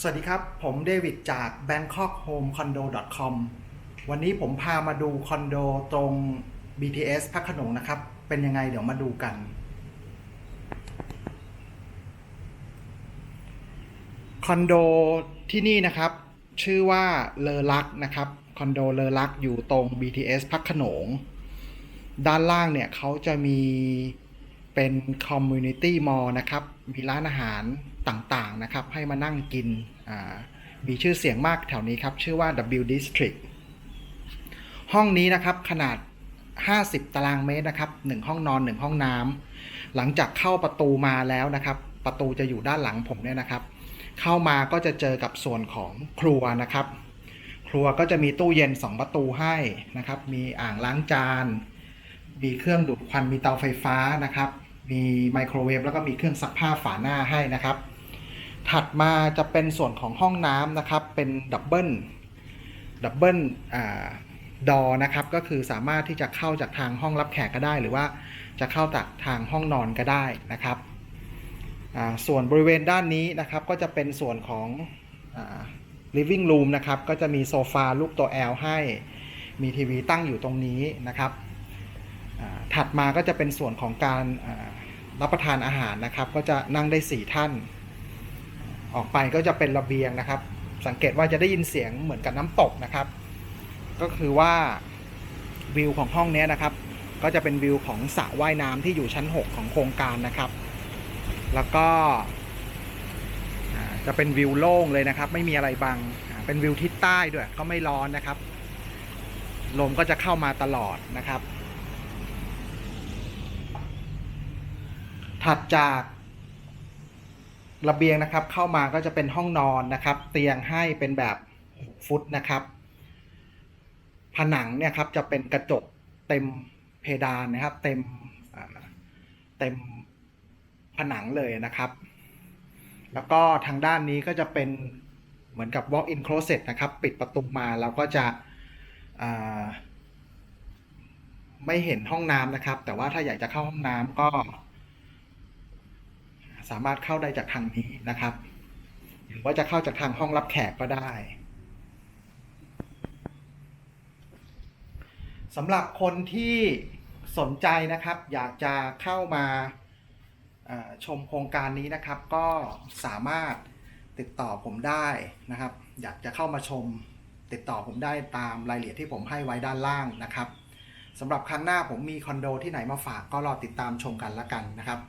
สวัสดีครับ ผมเดวิดจาก bangkokhomecondo.com วันนี้ผมพามาดูคอนโดตรง BTS พักขนงนะครับ เป็นยังไงเดี๋ยวมาดูกัน คอนโดที่นี่นะครับ ชื่อว่าเลอลักนะครับ คอนโดเลอลักอยู่ตรง BTS พักขนง ด้านล่างเนี่ยเขาจะมี เป็นคอมมูนิตี้มอลนะครับ มีร้านอาหารต่างๆนะครับ ให้มานั่งกิน มีชื่อเสียงมากแถวนี้ครับ ชื่อว่า W District ห้องนี้นะครับขนาด 50 ตารางเมตรนะครับ 1 ห้องนอน 1 ห้องน้ำหลังจากเข้าประตูมาแล้วนะครับ ประตูจะอยู่ด้านหลังผมเนี่ยนะครับ เข้ามาก็จะเจอกับส่วนของครัวนะครับ ครัวก็จะมีตู้เย็น 2 ประตูให้นะครับ มีอ่างล้างจาน มีเครื่องดูดควัน มีเตาไฟฟ้านะครับ มีไมโครเวฟแล้วก็มีเครื่องซักผ้าฝาหน้าให้นะครับ ถัดมาจะเป็นส่วนของห้องน้ำนะครับ เป็นดับเบิลดับเบิลอ่าดอนะครับ ก็คือสามารถที่จะเข้าจากทางห้องรับแขกก็ได้ หรือว่าจะเข้าจากทางห้องนอนก็ได้นะครับ ส่วนบริเวณด้านนี้นะครับก็จะเป็นส่วนของอ living room นะครับ ก็จะมีโซฟาลูกตัว L ให้ มีทีวีตั้งอยู่ตรงนี้นะครับ ถัดมาก็จะเป็นส่วนของการ รับประทานอาหารนะครับ ก็จะนั่งได้4ท่าน ออกไปก็จะเป็นระเบียงนะครับ สังเกตว่าจะได้ยินเสียงเหมือนกับน้ำตกนะครับ ก็คือว่าวิวของห้องนี้นะครับ ก็จะเป็นวิวของสระว่ายน้ำที่อยู่ชั้น 6 ของโครงการนะครับ แล้วก็จะเป็นวิวโล่งเลยนะครับ ไม่มีอะไรบังเป็นวิวทิศใต้ด้วยก็ไม่ร้อนนะครับ ลมก็จะเข้ามาตลอดนะครับ ถัดจากระเบียงนะครับเข้ามาก็จะเป็นห้องนอนนะครับ เตียงให้เป็นแบบ6ฟุตนะครับ ผนังเนี่ยครับจะเป็นกระจกเต็มเพดานนะครับ เต็มเต็มผนังเลยนะครับ แล้วก็ทางด้านนี้ก็จะเป็นเหมือนกับ walk in closet นะครับ ปิดประตูมาเราก็จะไม่เห็นห้องน้ำนะครับ แต่ว่าถ้าอยากจะเข้าห้องน้ำก็ สามารถเข้าได้จากทางนี้นะครับ หรือว่าจะเข้าจากทางห้องรับแขกก็ได้สำหรับคนที่สนใจนะครับ อยากจะเข้ามาชมโครงการนี้นะครับ ก็สามารถติดต่อผมได้นะครับ อยากจะเข้ามาชมติดต่อผมได้ตามรายละเอียดที่ผมให้ไว้ด้านล่างนะครับสำหรับครั้งหน้าผมมีคอนโดที่ไหนมาฝากก็รอติดตามชมกันละกันนะครับ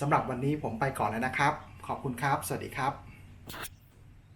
สำหรับวันนี้ผมไปก่อนแล้วนะครับ ขอบคุณครับ สวัสดีครับ